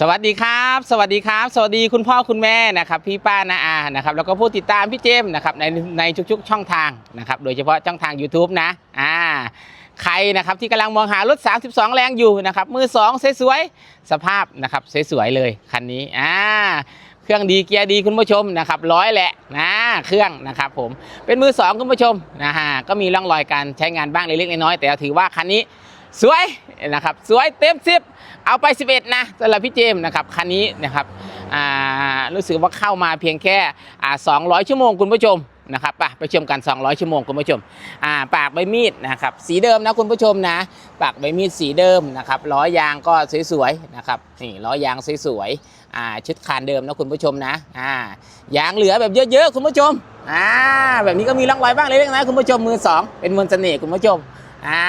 สวัสดีครับ สวัสดีครับ สวัสดีคุณพ่อคุณแม่นะครับพี่ป้านาอานะครับแล้วก็ผู้ติดตามพี่เจมส์นะครับในในทุกๆ ช่องทางนะครับโดยเฉพาะช่องทาง YouTube นะอ่าใครนะครับที่กำลังมองหารถ 32 แรงอยู่นะครับมือสองสวยๆสภาพนะครับสวยๆเลยคันนี้อ่าเครื่องดีเกียร์ดีคุณผู้ชมนะครับร้อยแหละนะเครื่องนะครับผมเป็นมือสองคุณผู้ชมนะฮะก็มีร่องรอยการใช้งานบ้างเล็กๆน้อยๆแต่ถือว่าคันนี้สวย นะครับสวยเต็มสิบเอาไป 11 นะสำหรับพี่เจมส์นะครับคันนี้นะครับอ่ารู้สึกว่าเข้ามาเพียงแค่อ่า200 ชั่วโมงคุณผู้ชมนะครับไปไปชมกัน 200 ชั่วโมงคุณผู้ชมอ่าปากใบมีดนะครับสีเดิมนะคุณผู้ชมนะ ปากใบมีดสีเดิมนะครับล้อยางก็สวยๆนะครับนี่ล้อยางสวยๆอ่าชุดคานเดิมนะคุณผู้ชมนะอ่ายางเหลือแบบเยอะๆคุณผู้ชมอ่าแบบนี้ก็มีร่องรอยบ้างเล็กๆนะคุณผู้ชมมือสองเป็นมนต์เสน่ห์คุณผู้ชมอ่า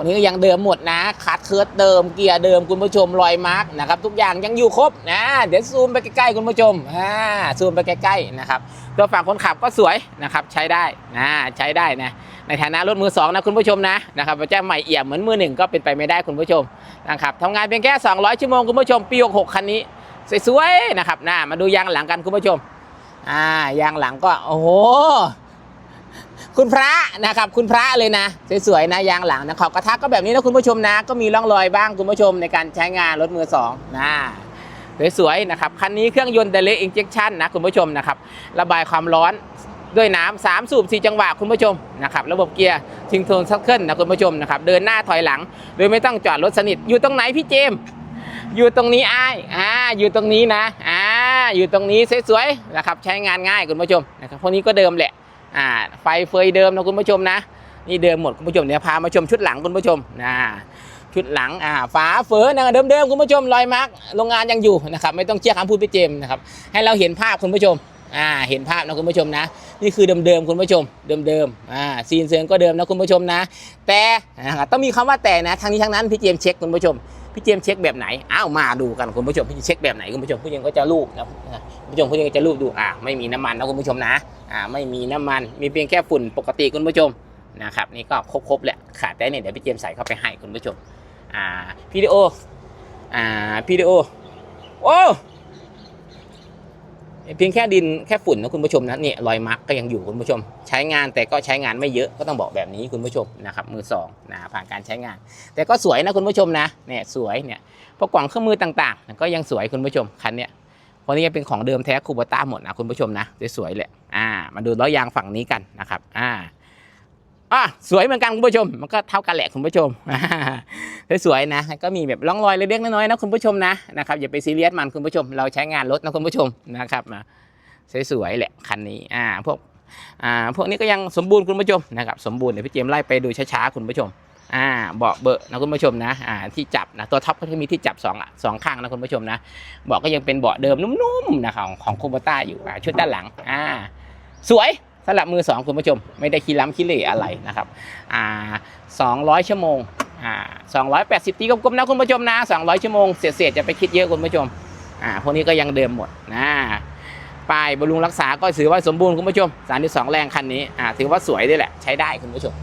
วันนี้ก็ยังเดิมหมดนะคัดเคิร์ดเดิมเกียร์เดิมคุณผู้ชมรอยมาร์กนะครับทุกอย่างยังอยู่ครบนะเดี๋ยวซูมไปใกล้ๆคุณผู้ชมอ่าซูมไปใกล้ๆนะครับตัวฝั่งคนขับก็สวยนะครับใช้ได้นะใช้ได้นะในฐานะรถมือสองนะคุณผู้ชมนะนะครับจะใหม่เอี่ยมเหมือนมือหนึ่งก็เป็นไปไม่ได้คุณผู้ชมนะครับทำงานเพียงแค่ 200 ชั่วโมงคุณผู้ชมปี66คันนี้สวยๆนะครับนะมาดูยางหลังกันคุณผู้ชมอ่ายางหลังก็โอ้โห คุณพระนะครับ คุณพระเลยนะสวยๆนะยางหลังนะขอบกระทะก็แบบนี้นะคุณผู้ชมนะ ก็มีร่องรอยบ้างคุณผู้ชมในการใช้งานรถมือสองนะสวยๆนะครับคันนี้เครื่องยนต์ Direct Injection นะคุณผู้ชมนะครับระบายความร้อนด้วยน้ำสามสูบสี่จังหวะคุณผู้ชมนะครับระบบเกียร์ทิงโทนซัคเคิลนะคุณผู้ชมนะครับเดินหน้าถอยหลัง โดยไม่ต้องจอดรถสนิทอยู่ตรงไหนพี่เจม อยู่ตรงนี้อ้ายอ่าอยู่ตรงนี้นะอ่าอยู่ตรงนี้สวยๆนะครับใช้งานง่ายคุณผู้ชมนะครับพวกนี้ก็เดิมแหละ อ่าไฟเฟยเดิมนะคุณผู้ชมนะ นี่เดิมหมดคุณผู้ชมเนี่ยวพามาชมชุดหลังคุณผู้ชมนะชุดหลังอ่าฝาเฟอนะเดิมๆคุณผู้ชมรอยมาร์กโรงงานยังอยู่นะครับไม่ต้องเชื่อคำพูดพี่เจมส์นะครับให้เราเห็นภาพคุณผู้ชมอ่าเห็นภาพนะคุณผู้ชมนะ นี่คือเดิมๆคุณผู้ชม เดิมๆอ่าซีนเซิงก็เดิมนะคุณผู้ชมนะ แต่ต้องมีคำว่าแต่นะทางนี้ทั้งนั้นพี่เจมส์เช็คคุณผู้ชม พี่เจมเช็คแบบไหนอ้าวมาดูกันคุณผู้ชมพี่เช็คแบบไหนคุณผู้ชมพี่เจมก็จะรูปนะคุณผู้ชมพี่เจมก็จะรูปดูอ่าไม่มีน้ำมันนะคุณผู้ชมนะอ่าไม่มีน้ำมันมีเพียงแค่ฝุ่นปกติคุณผู้ชมนะครับนี่ก็ครบๆแหละขาดแต่เนี่ยเดี๋ยวพี่เจมใส่เข้าไปให้คุณผู้ชมอ่าพีดีโออ่าพีดีโอโอ้ เพียงแค่ดินแค่ฝุ่นนะคุณผู้ชมนะเนี่ยรอยมาร์กก็ยังอยู่คุณผู้ชม ใช้งานแต่ก็ใช้งานไม่เยอะก็ต้องบอกแบบนี้คุณผู้ชมนะครับมือสองนะผ่านการใช้งาน แต่ก็สวยนะคุณผู้ชมนะเนี่ยสวยเนี่ยพวกกล่องเครื่องมือต่างๆ ก็ยังสวยคุณผู้ชมคันเนี้ยเพราะนี่เป็นของเดิมแท้คูบต้าหมดนะคุณผู้ชมนะสวยๆเลยอ่ามาดูล้อยางฝั่งนี้กันนะครับอ่า อะสวยเหมือนกันคุณผู้ชม มันก็เท่ากันแหละคุณผู้ชมสวยๆนะ ก็มีแบบร่องรอยเล็กๆน้อยๆนะคุณผู้ชมนะนะครับอย่าไปซีเรียสมันคุณผู้ชม เราใช้งานรถนะคุณผู้ชมนะครับมาสวยๆแหละคันนี้อ่าพวกอ่าพวกนี้ก็ยังสมบูรณ์คุณผู้ชมนะครับสมบูรณ์เดี๋ยวพี่เจมไล่ไปดูช้าๆคุณผู้ชมอ่าเบาะเบอะนะคุณผู้ชมนะอ่าที่จับนะตัวท็อปก็จะมีที่จับสองอะสองข้างนะคุณผู้ชมนะเบาะก็ยังเป็นเบาะเดิมนุ่มๆนะครับของของคูโบต้าอยู่อ่าชุดด้านหลังอ่าสวย สำหรับมือสองคุณผู้ชม ไม่ได้ขี้ล้ำขี้เหร่อะไรนะครับอ่าสองร้อยชั่วโมงอ่าสองร้อยแปดสิบตีกลมๆนะคุณผู้ชมนะสองร้อยชั่วโมงเสียๆจะไปคิดเยอะคุณผู้ชมอ่าพวกนี้ก็ยังเดิมหมดนะป้ายบำรุงรักษาก็ถือว่าสมบูรณ์คุณผู้ชมสามที่สองแรงคันนี้อ่าถือว่าสวยด้วยแหละใช้ได้คุณผู้ชม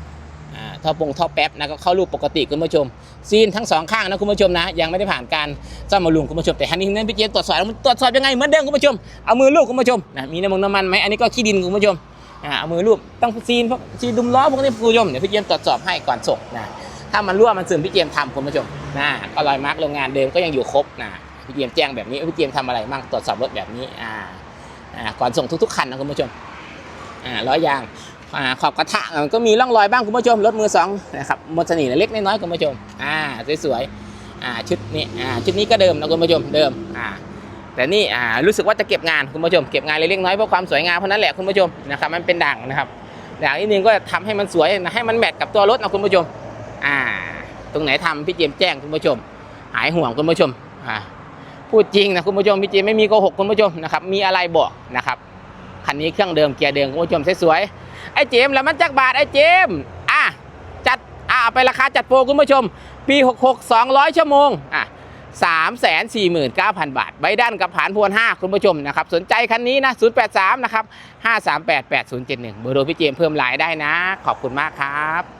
อ่าท่อปงท่อแป๊บนะก็เข้ารูปปกติคุณผู้ชม ซีนทั้งสองข้างนะคุณผู้ชมนะยังไม่ได้ผ่านการซ่อมบำรุงคุณผู้ชมแต่ทันนี้นั้นพี่เจมส์ตรวจสอบแล้วตรวจสอบยังไงเหมือนเดิมคุณผู้ชมเอามือลูบคุณผู้ชมนะมีน้ำมันน้ำมันไหมอันนี้ก็ขี้ดินคุณผู้ชม อ่าเอามือลูบต้องซีนพวกซีนดุมล้อพวกนี้ผู้ชมเดี๋ยวพี่เจมตรวจสอบให้ก่อนส่งนะถ้ามันรั่วมันซึมพี่เจมทำคุณผู้ชมนะก็รอยมาร์กโรงงานเดิมก็ยังอยู่ครบนะพี่เจมแจ้งแบบนี้พี่เจมทำอะไรบ้างตรวจสอบรถแบบนี้อ่าอ่าก่อนส่งทุกๆคันนะคุณผู้ชมอ่าล้อยางอ่าขอบกระทะมันก็มีร่องรอยบ้างคุณผู้ชมรถมือสองนะครับมดสนิทเล็กน้อยคุณผู้ชมอ่าสวยๆอ่าชุดนี้อ่าชุดนี้ก็เดิมนะคุณผู้ชมเดิมอ่า แต่นี่อ่ารู้สึกว่าจะเก็บงานคุณผู้ชมเก็บงานเล็กน้อยเพื่อความสวยงามเพราะนั้นแหละคุณผู้ชมนะครับมันเป็นด่างนะครับด่างนิดนึงก็ทำให้มันสวยนะให้มันแมทกับตัวรถนะคุณผู้ชมอ่าตรงไหนทำพี่เจมแจ้งคุณผู้ชม หายห่วงคุณผู้ชมอ่าพูดจริงนะคุณผู้ชมพี่เจมไม่มีโกหกคุณผู้ชมนะครับมีอะไรบอกนะครับคันนี้เครื่องเดิมเกียร์เดิมคุณผู้ชมสวยๆไอ้เจมแล้วมันจักบาทไอ้เจมอะจัดอะเอาไปราคาจัดโปรคุณผู้ชม ปี 66 200 ชั่วโมงอะ 3 4 9 0 0 0 บาท ใบด้านกับผานพวน 5 คุณผู้ชมนะครับ สนใจคันนี้นะ 083 นะครับ 538 8071 เบอร์โทรพี่เจมเพิ่มหลายได้นะ ขอบคุณมากครับ